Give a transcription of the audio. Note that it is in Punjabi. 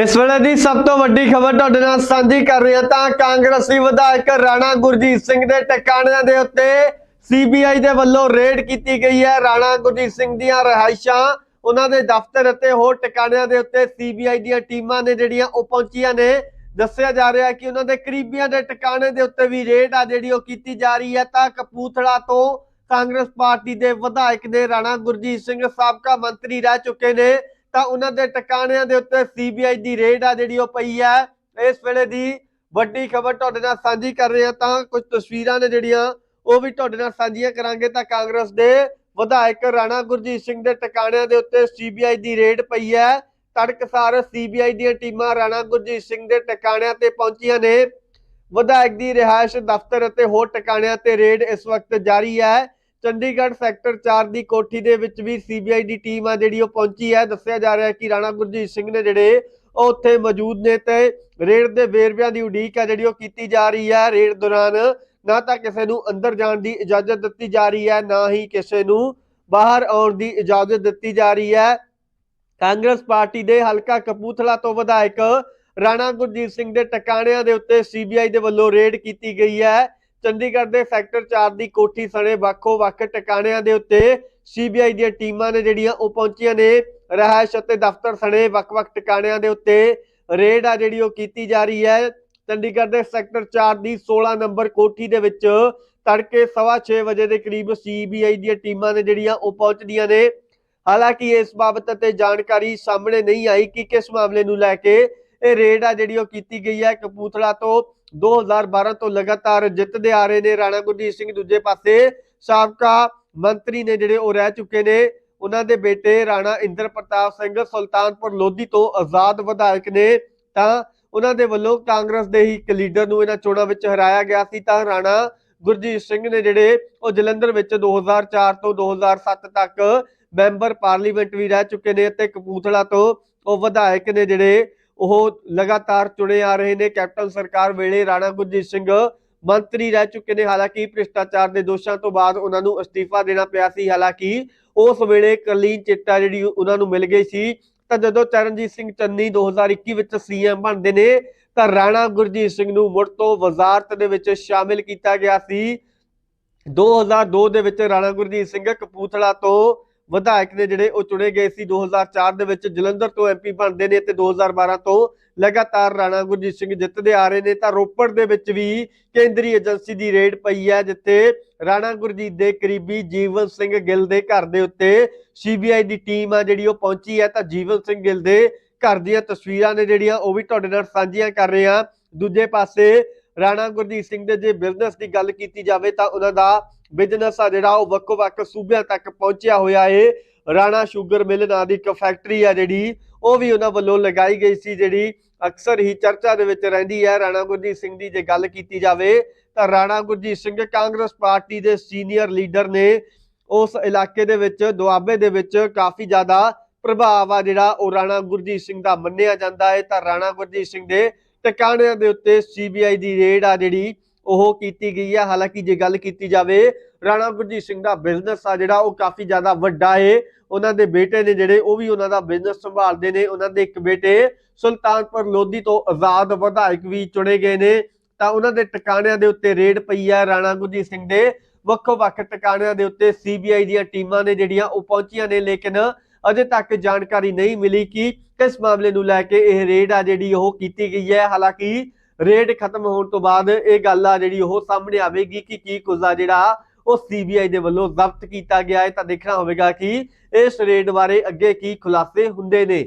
ਇਸ ਵੇਲੇ ਦੀ ਸਭ ਤੋਂ ਵੱਡੀ ਖਬਰ ਤੁਹਾਡੇ ਨਾਲ ਸਾਂਝੀ ਕਰ ਰਹੇ ਹਾਂ ਤਾਂ ਕਾਂਗਰਸੀ ਵਿਧਾਇਕ ਰਾਣਾ ਗੁਰਜੀਤ ਸਿੰਘ ਦੇ ਟਿਕਾਣਿਆਂ ਦੇ ਉੱਤੇ ਸੀਬੀਆਈ ਦੇ ਵੱਲੋਂ ਰੇਡ ਕੀਤੀ ਗਈ ਹੈ। ਰਾਣਾ ਗੁਰਜੀਤ ਸਿੰਘ ਦੀਆਂ ਰਹਾਇਸ਼ਾਂ ਉਹਨਾਂ ਦੇ ਦਫ਼ਤਰ ਅਤੇ ਹੋਰ ਟਿਕਾਣਿਆਂ ਦੇ ਉੱਤੇ ਸੀਬੀਆਈ ਦੀਆਂ ਟੀਮਾਂ ਨੇ ਜਿਹੜੀਆਂ ਉਹ ਪਹੁੰਚੀਆਂ ਨੇ। ਦੱਸਿਆ ਜਾ ਰਿਹਾ ਹੈ ਕਿ ਉਹਨਾਂ ਦੇ ਕਰੀਬੀਆਂ ਦੇ ਟਿਕਾਣੇ ਦੇ ਉੱਤੇ ਵੀ ਰੇਡ ਆ ਜਿਹੜੀ ਉਹ ਕੀਤੀ ਜਾ ਰਹੀ ਹੈ। ਤਾਂ ਕਪੂਥਲਾ ਤੋਂ ਕਾਂਗਰਸ ਪਾਰਟੀ ਦੇ ਵਿਧਾਇਕ ਨੇ ਰਾਣਾ ਗੁਰਜੀਤ ਸਿੰਘ, ਸਾਬਕਾ ਮੰਤਰੀ ਰਹਿ ਚੁੱਕੇ ਨੇ। ਤਾਂ ਉਹਨਾਂ ਦੇ ਟਿਕਾਣਿਆਂ ਦੇ ਉੱਤੇ ਸੀਬੀਆਈ ਦੀ ਰੇਡ ਆ ਜਿਹੜੀ ਉਹ ਪਈ ਹੈ ਇਸ ਵੇਲੇ ਦੀ ਵੱਡੀ ਖਬਰ ਤੁਹਾਡੇ ਨਾਲ ਸਾਂਝੀ ਕਰ ਰਹੇ ਹਾਂ ਤਾਂ ਕੁਝ ਤਸਵੀਰਾਂ ਨੇ ਜਿਹੜੀਆਂ, ਉਹ ਵੀ ਤੁਹਾਡੇ ਨਾਲ ਸਾਂਝੀਆਂ ਕਰਾਂਗੇ ਤਾਂ ਕਾਂਗਰਸ ਦੇ ਵਿਧਾਇਕ ਰਾਣਾ ਗੁਰਜੀਤ ਸਿੰਘ ਦੇ ਟਿਕਾਣਿਆਂ ਦੇ ਉੱਤੇ ਸੀਬੀਆਈ ਦੀ ਰੇਡ ਪਈ ਹੈ ਤੜਕਸਾਰ ਸੀਬੀਆਈ ਦੀਆਂ ਟੀਮਾਂ ਰਾਣਾ ਗੁਰਜੀਤ ਸਿੰਘ ਦੇ ਟਿਕਾਣਿਆਂ ਤੇ ਪਹੁੰਚੀਆਂ ਨੇ। ਵਿਧਾਇਕ ਦੀ ਰਿਹਾਇਸ਼ ਦਫ਼ਤਰ ਅਤੇ ਹੋਰ ਟਿਕਾਣਿਆਂ ਤੇ ਰੇਡ ਇਸ ਵਕਤ ਜਾਰੀ ਹੈ ਚੰਡੀਗੜ੍ਹ ਸੈਕਟਰ 4 ਦੀ ਕੋਠੀ ਦੇ ਵਿੱਚ ਵੀ ਸੀਬੀਆਈ ਦੀ ਟੀਮ ਆ ਜਿਹੜੀ ਉਹ ਪਹੁੰਚੀ ਹੈ। ਦੱਸਿਆ ਜਾ ਰਿਹਾ ਹੈ ਕਿ ਰਾਣਾ ਗੁਰਜੀਤ ਸਿੰਘ ਨੇ ਜਿਹੜੇ ਉਹ ਉੱਥੇ ਮੌਜੂਦ ਨੇ ਤੇ ਰੇਡ ਦੇ ਵੇਰਵਿਆਂ ਦੀ ਉਡੀਕ ਹੈ ਜਿਹੜੀ ਉਹ ਕੀਤੀ ਜਾ ਰਹੀ ਹੈ। ਰੇਡ ਦੌਰਾਨ ਨਾ ਤਾਂ ਕਿਸੇ ਨੂੰ ਅੰਦਰ ਜਾਣ ਦੀ ਇਜਾਜ਼ਤ ਦਿੱਤੀ ਜਾ ਰਹੀ ਹੈ, ਨਾ ਹੀ ਕਿਸੇ ਨੂੰ ਬਾਹਰ ਆਉਣ ਦੀ ਇਜਾਜ਼ਤ ਦਿੱਤੀ ਜਾ ਰਹੀ ਹੈ। ਕਾਂਗਰਸ ਪਾਰਟੀ ਦੇ ਹਲਕਾ ਕਪੂਥਲਾ ਤੋਂ ਵਿਧਾਇਕ ਰਾਣਾ ਗੁਰਜੀਤ ਸਿੰਘ ਦੇ ਟਿਕਾਣਿਆਂ ਦੇ ਉੱਤੇ ਸੀਬੀਆਈ ਦੇ ਵੱਲੋਂ ਰੇਡ ਕੀਤੀ ਗਈ ਹੈ। ਚੰਡੀਗੜ੍ਹ ਦੇ ਸੈਕਟਰ 4 ਦੀ ਕੋਠੀ ਸਣੇ ਵੱਖੋ ਵੱਖ ਟਿਕਾਣਿਆਂ ਦੇ ਉੱਤੇ ਸੀਬੀਆਈ ਦੀਆਂ ਟੀਮਾਂ ਨੇ ਜਿਹੜੀਆਂ ਉਹ ਪਹੁੰਚੀਆਂ ਨੇ। ਰਹਾਇਸ਼ ਅਤੇ ਦਫ਼ਤਰ ਸਣੇ ਵੱਖ-ਵੱਖ ਟਿਕਾਣਿਆਂ ਦੇ ਉੱਤੇ ਰੇਡ ਆ ਜਿਹੜੀ ਉਹ ਕੀਤੀ ਜਾ ਰਹੀ ਹੈ। ਚੰਡੀਗੜ੍ਹ ਦੇ ਸੈਕਟਰ 4 ਦੀ 16 ਨੰਬਰ ਕੋਠੀ ਦੇ ਵਿੱਚ ਤੜਕੇ 6:30 ਵਜੇ ਦੇ ਕਰੀਬ ਸੀਬੀਆਈ ਦੀਆਂ ਟੀਮਾਂ ਨੇ ਜਿਹੜੀਆਂ ਉਹ ਪਹੁੰਚਦੀਆਂ ਨੇ। ਹਾਲਾਂਕਿ ਇਸ ਬਾਬਤ ਤੇ ਜਾਣਕਾਰੀ ਸਾਹਮਣੇ ਨਹੀਂ ਆਈ ਕਿ ਕਿਸ ਮਾਮਲੇ ਨੂੰ ਲੈ ਕੇ ਇਹ ਰੇਡ ਆ ਜਿਹੜੀ ਉਹ ਕੀਤੀ ਗਈ ਹੈ। ਕਪੂਥਲਾ ਤੋਂ 2012 ਤੋਂ ਲਗਾਤਾਰ ਜਿੱਤਦੇ ਆ ਰਹੇ ਨੇ ਰਾਣਾ ਗੁਰਜੀਤ ਸਿੰਘ ਦੂਜੇ ਪਾਸੇ। ਸਾਬਕਾ ਮੰਤਰੀ ਨੇ ਜਿਹੜੇ ਉਹ ਰਹਿ ਚੁੱਕੇ ਨੇ, ਉਹਨਾਂ ਦੇ ਬੇਟੇ ਰਾਣਾ ਇੰਦਰ ਪ੍ਰਤਾਪ ਸਿੰਘ ਸੁਲਤਾਨਪੁਰ ਲੋਧੀ ਤੋਂ ਆਜ਼ਾਦ ਵਿਧਾਇਕ ਨੇ। ਤਾਂ ਉਹਨਾਂ ਦੇ ਵੱਲੋਂ ਕਾਂਗਰਸ ਦੇ ਹੀ ਇੱਕ ਲੀਡਰ ਨੂੰ ਇਹਨਾਂ ਚੋਣਾਂ ਵਿੱਚ ਹਰਾਇਆ ਗਿਆ ਸੀ। ਤਾਂ ਰਾਣਾ ਗੁਰਜੀਤ ਸਿੰਘ ਨੇ ਜਿਹੜੇ ਉਹ ਜਲੰਧਰ ਵਿੱਚ 2004 ਤੋਂ 2007 ਤੱਕ ਮੈਂਬਰ ਪਾਰਲੀਮੈਂਟ ਵੀ ਰਹਿ ਚੁੱਕੇ ਨੇ ਅਤੇ ਕਪੂਥਲਾ ਤੋਂ ਉਹ ਵਿਧਾਇਕ ਨੇ ਜਿਹੜੇ ਉਹ ਲਗਾਤਾਰ ਚੁਣੇ ਆ ਰਹੇ ਨੇ। ਕੈਪਟਨ ਸਰਕਾਰ ਵੇਲੇ ਰਾਣਾ ਗੁਰਜੀਤ ਸਿੰਘ ਮੰਤਰੀ ਰਹਿ ਚੁੱਕੇ ਨੇ। ਹਾਲਾਂਕਿ ਭ੍ਰਿਸ਼ਟਾਚਾਰ ਦੇ ਦੋਸ਼ਾਂ ਤੋਂ ਬਾਅਦ ਉਹਨਾਂ ਨੂੰ ਅਸਤੀਫਾ ਦੇਣਾ ਪਿਆ ਸੀ। ਹਾਲਾਂਕਿ ਉਸ ਵੇਲੇ ਕਲੀਨ ਚਿੱਟਾ ਜਿਹੜੀ ਉਹਨਾਂ ਨੂੰ ਮਿਲ ਗਈ ਸੀ, ਤਾਂ ਜਦੋਂ ਚਰਨਜੀਤ ਸਿੰਘ ਚੰਨੀ 2021 ਵਿੱਚ ਸੀਐਮ ਬਣਦੇ ਨੇ, ਤਾਂ ਰਾਣਾ ਗੁਰਜੀਤ ਸਿੰਘ ਨੂੰ ਮੁੜ ਤੋਂ ਵਜ਼ਾਰਤ ਦੇ ਵਿੱਚ ਸ਼ਾਮਿਲ ਕੀਤਾ ਗਿਆ ਸੀ। 2002 ਦੇ ਵਿੱਚ ਰਾਣਾ ਗੁਰਜੀਤ ਸਿੰਘ ਕਪੂਥਲਾ ਤੋਂ ਵਿਧਾਇਕ ਨੇ ਜਿਹੜੇ ਉਹ ਚੁਣੇ ਗਏ ਸੀ 2004 ਦੇ ਵਿੱਚ, ਜਲੰਧਰ ਤੋਂ ਐਮਪੀ ਬਣਦੇ ਨੇ ਤੇ 2012 ਤੋਂ ਲਗਾਤਾਰ ਰਾਣਾ ਗੁਰਜੀਤ ਸਿੰਘ ਜਿੱਤਦੇ ਆ ਰਹੇ ਨੇ। ਤਾਂ ਰੋਪੜ ਦੇ ਵਿੱਚ ਵੀ ਕੇਂਦਰੀ ਏਜੰਸੀ ਦੀ ਰੇਡ ਪਈ ਹੈ, ਜਿੱਥੇ ਰਾਣਾ ਗੁਰਜੀਤ ਦੇ ਕਰੀਬੀ ਜੀਵਨ ਸਿੰਘ ਗਿੱਲ ਦੇ ਘਰ ਦੇ ਉੱਤੇ ਸੀਬੀਆਈ ਦੀ ਟੀਮ ਆ ਜਿਹੜੀ ਉਹ ਪਹੁੰਚੀ ਹੈ। ਤਾਂ ਜੀਵਨ ਸਿੰਘ ਗਿੱਲ ਦੇ ਘਰ ਦੀਆਂ ਤਸਵੀਰਾਂ ਨੇ ਜਿਹੜੀਆਂ, ਉਹ ਵੀ ਤੁਹਾਡੇ ਨਾਲ ਸਾਂਝੀਆਂ ਕਰ ਰਹੇ ਹਾਂ। ਦੂਜੇ ਪਾਸੇ ਰਾਣਾ ਗੁਰਜੀਤ ਸਿੰਘ ਦੇ ਜੇ ਬਿਜ਼ਨਸ ਦੀ ਗੱਲ ਕੀਤੀ ਜਾਵੇ ਤਾਂ ਉਹਨਾਂ ਦਾ ਬਿਜ਼ਨਸ ਆ ਜਿਹੜਾ ਉਹ ਵੱਖੋ-ਵੱਖ ਸੂਬਿਆਂ ਤੱਕ ਪਹੁੰਚਿਆ ਹੋਇਆ ਏ। ਰਾਣਾ ਸ਼ੂਗਰ ਮਿਲ ਨਾਂ ਦੀ ਇੱਕ ਫੈਕਟਰੀ ਆ ਜਿਹੜੀ, ਉਹ ਵੀ ਉਹਨਾਂ ਵੱਲੋਂ ਲਗਾਈ ਗਈ ਸੀ ਜਿਹੜੀ ਅਕਸਰ ਹੀ ਚਰਚਾ ਦੇ ਵਿੱਚ ਰਹਿੰਦੀ ਹੈ। ਰਾਣਾ ਗੁਰਜੀਤ ਸਿੰਘ ਦੀ ਜੇ ਗੱਲ ਕੀਤੀ ਜਾਵੇ ਤਾਂ ਰਾਣਾ ਗੁਰਜੀਤ ਸਿੰਘ ਕਾਂਗਰਸ ਪਾਰਟੀ ਦੇ ਸੀਨੀਅਰ ਲੀਡਰ ਨੇ ਉਸ ਇਲਾਕੇ ਦੇ ਵਿੱਚ, ਦੁਆਬੇ ਦੇ ਵਿੱਚ ਕਾਫੀ ਜ਼ਿਆਦਾ ਪ੍ਰਭਾਵ ਆ ਜਿਹੜਾ ਉਹ ਰਾਣਾ ਗੁਰਜੀਤ ਸਿੰਘ ਦਾ ਮੰਨਿਆ ਜਾਂਦਾ ਹੈ। ਤਾਂ ਰਾਣਾ ਗੁਰਜੀਤ ਸਿੰਘ ਦੇ ਟਿਕਾਣਿਆਂ ਦੇ ਉੱਤੇ ਸੀਬੀਆਈ ਦੀ ਰੇਡ ਆ ਜਿਹੜੀ, ਉਹ ਕੀਤੀ ਗਈ ਹੈ ਹਾਲਾਂਕਿ ਜੇ ਗੱਲ ਕੀਤੀ ਜਾਵੇ, ਰਾਣਾ ਗੁਰਜੀਤ ਸਿੰਘ ਦਾ ਬਿਜ਼ਨਸ ਆ ਜਿਹੜਾ, ਉਹ ਕਾਫੀ ਜ਼ਿਆਦਾ ਵੱਡਾ ਏ। ਉਹਨਾਂ ਦੇ ਬੇਟੇ ਨੇ ਜਿਹੜੇ, ਉਹ ਵੀ ਉਹਨਾਂ ਦਾ ਬਿਜ਼ਨਸ ਸੰਭਾਲਦੇ ਨੇ। ਉਹਨਾਂ ਦੇ ਇੱਕ ਬੇਟੇ ਸੁਲਤਾਨਪੁਰ ਲੋਧੀ ਤੋਂ ਆਜ਼ਾਦ ਵਿਧਾਇਕ ਵੀ ਚੁਣੇ ਗਏ ਨੇ। ਤਾਂ ਉਹਨਾਂ ਦੇ ਟਿਕਾਣਿਆਂ ਦੇ ਉੱਤੇ ਰੇਡ ਪਈ ਹੈ ਰਾਣਾ ਗੁਰਜੀਤ ਸਿੰਘ ਦੇ। ਵੱਖੋ ਵੱਖ ਟਿਕਾਣਿਆਂ ਦੇ ਉੱਤੇ ਸੀਬੀਆਈ ਦੀਆਂ ਟੀਮਾਂ ਨੇ ਜਿਹੜੀਆਂ, ਉਹ ਪਹੁੰਚੀਆਂ ਨੇ। ਲੇਕਿਨ ਅਜੇ ਤੱਕ ਜਾਣਕਾਰੀ ਨਹੀਂ ਮਿਲੀ ਕਿ ਕਿਸ ਮਾਮਲੇ ਨੂੰ ਲੈ ਕੇ ਇਹ ਰੇਡ ਆ ਜਿਹੜੀ ਉਹ ਕੀਤੀ ਗਈ ਹੈ। ਹਾਲਾਂਕਿ ਰੇਡ ਖਤਮ ਹੋਣ ਤੋਂ ਬਾਅਦ ਇਹ ਗੱਲ ਆ ਜਿਹੜੀ ਉਹ ਸਾਹਮਣੇ ਆਵੇਗੀ ਕਿ ਕੀ ਕੁਝ ਆ ਜਿਹੜਾ ਉਹ ਸੀਬੀਆਈ ਦੇ ਵੱਲੋਂ ਜ਼ਬਤ ਕੀਤਾ ਗਿਆ ਹੈ। ਤਾਂ ਦੇਖਣਾ ਹੋਵੇਗਾ ਕਿ ਇਸ ਰੇਡ ਬਾਰੇ ਅੱਗੇ ਕੀ ਖੁਲਾਸੇ ਹੁੰਦੇ ਨੇ।